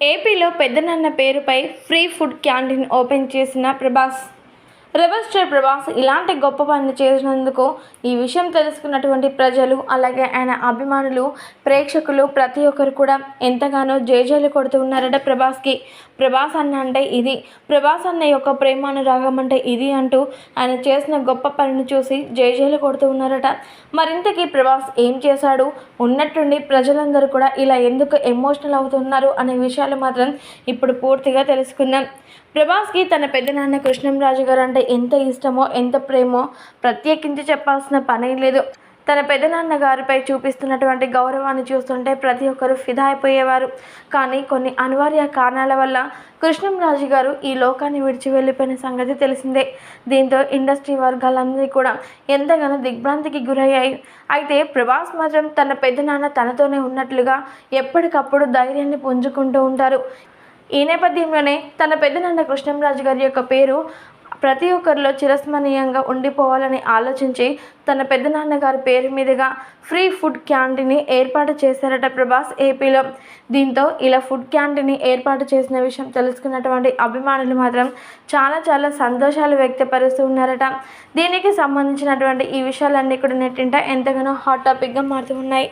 ఏపీలో పెద్దనన్న పేరుపై free food canteen open చేసిన ప్రభాస్ రెబల్ స్టార్ ప్రభాస్ ఇలాంటి గొప్ప పని చేసినందుకు ఈ విషయం తెలుసుకున్నటువంటి ప్రజలు అలాగే ఆయన అభిమానులు ప్రేక్షకులు ప్రతి ఒక్కరు కూడా ఎంతగానో జేజేలు కొడుతూ ఉన్నారట ప్రభాస్కి. ప్రభాస్ అన్న అంటే ఇది. ప్రభాస్ అన్న యొక్క ప్రేమానురాగం అంటే ఇది అంటూ ఆయన చేసిన గొప్ప పనిని చూసి జేజేలు కొడుతూ ఉన్నారట. మరింతకీ ప్రభాస్ ఏం చేశాడు? ఉన్నట్టుండి ప్రజలందరూ కూడా ఇలా ఎందుకు ఎమోషనల్ అవుతున్నారు అనే విషయాలు మాత్రం ఇప్పుడు పూర్తిగా తెలుసుకుందాం. ప్రభాస్కి తన పెద్దనాన్న కృష్ణంరాజు గారు అంటే ఎంత ఇష్టమో ఎంత ప్రేమో ప్రత్యేకించి చెప్పాల్సిన పనే లేదు. తన పెద్దనాన్న గారిపై చూపిస్తున్నటువంటి గౌరవాన్ని చూస్తుంటే ప్రతి ఒక్కరూ ఫిదా అయిపోయేవారు. కానీ కొన్ని అనివార్య కారణాల వల్ల కృష్ణంరాజు గారు ఈ లోకాన్ని విడిచి వెళ్ళిపోయిన సంగతి తెలిసిందే. దీంతో ఇండస్ట్రీ వర్గాలందరికీ కూడా ఎంతగానో దిగ్భ్రాంతికి గురయ్యాయి. అయితే ప్రభాస్ మాత్రం తన పెద్దనాన్న తనతోనే ఉన్నట్లుగా ఎప్పటికప్పుడు ధైర్యాన్ని పుంజుకుంటూ ఉంటారు. ఈ నేపథ్యంలోనే తన పెద్దనాన్న కృష్ణంరాజు గారి యొక్క పేరు ప్రతి ఒక్కరిలో చిరస్మరణీయంగా ఉండిపోవాలని ఆలోచించి తన పెద్దనాన్న గారి పేరు మీదుగా ఫ్రీ ఫుడ్ క్యాంటీన్ని ఏర్పాటు చేశారట ప్రభాస్ ఏపీలో. దీంతో ఇలా ఫుడ్ క్యాంటీన్ని ఏర్పాటు చేసిన విషయం తెలుసుకున్నటువంటి అభిమానులు మాత్రం చాలా చాలా సంతోషాలు వ్యక్తపరుస్తూ ఉన్నారట. దీనికి సంబంధించినటువంటి ఈ విషయాలన్నీ కూడా నెట్టింట ఎంతగానో హాట్ టాపిక్గా మారుతూ ఉన్నాయి.